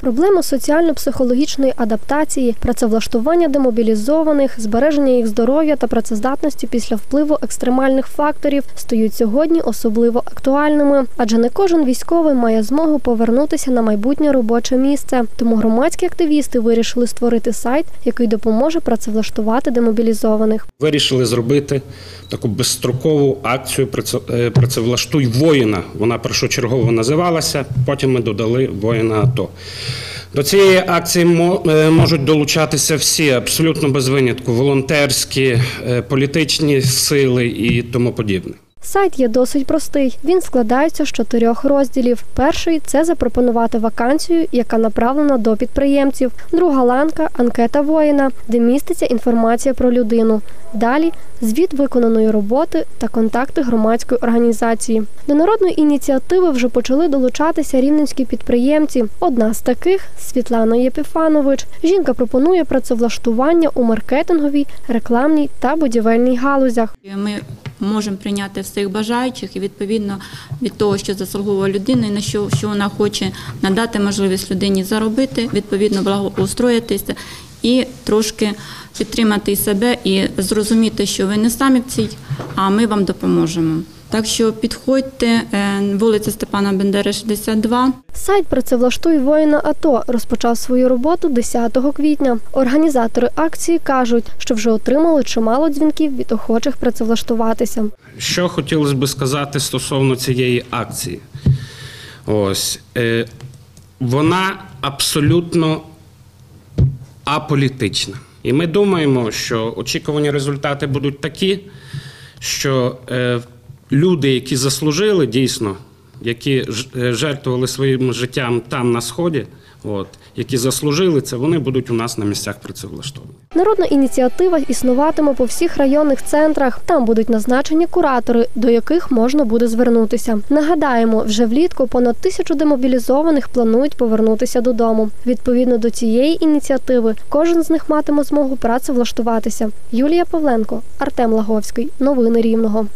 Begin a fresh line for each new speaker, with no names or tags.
Проблеми соціально-психологічної адаптації, працевлаштування демобілізованих, збереження їх здоров'я та працездатності після впливу екстремальних факторів стають сьогодні особливо актуальними, адже не кожен військовий має змогу повернутися на майбутнє робоче місце. Тому громадські активісти вирішили створити сайт, який допоможе працевлаштувати демобілізованих.
Вирішили зробити таку безстрокову акцію «Праце- е, Працевлаштуй воїна. Вона першочергово називалася. Потім ми додали воїна АТО. До цієї акції е, можуть долучатися всі, абсолютно без винятку, волонтерські, е, політичні сили і тому подібне.
Сайт є досить простий. Він складається з чотирьох розділів. Перший це запропонувати вакансію, яка направлена до підприємців. Друга ланка анкета воїна, де міститься інформація про людину. Далі звіт виконаної роботи та контакти громадської організації. До народної ініціативи вже почали долучатися рівненські підприємці. Одна з таких Світлана Єпіфанович. Жінка пропонує працевлаштування у маркетинговій, рекламній та будівельній галузях.
Ми можемо прийняти всіх бажаючих і відповідно від того, що заслуговує людина, і на що, що вона хоче надати можливість людині заробити, відповідно благоустроїтися і трошки підтримати себе і зрозуміти, що ви не самі в цій, а ми вам допоможемо. Так що підходьте, е, вулиця Степана Бендери, 62.
Сайт «Працевлаштуй воїна АТО розпочав свою роботу 10 квітня. Організатори акції кажуть, що вже отримали чимало дзвінків від охочих працевлаштуватися.
Що хотілося би сказати стосовно цієї акції? Ось е, вона абсолютно аполітична. І ми думаємо, що очікувані результати будуть такі, що е, люди, які заслужили дійсно, які е, жертвували своїм життям там на сході, от, які заслужили це, вони будуть у нас на місцях працевлаштовані.
Народна ініціатива існуватиме по всіх районних центрах. Там будуть назначені куратори, до яких можна буде звернутися. Нагадаємо, вже влітку понад тисячу демобілізованих планують повернутися додому. Відповідно до цієї ініціативи, кожен з них матиме змогу працевлаштуватися. Юлія Павленко, Артем Лаговський. Новини Рівного.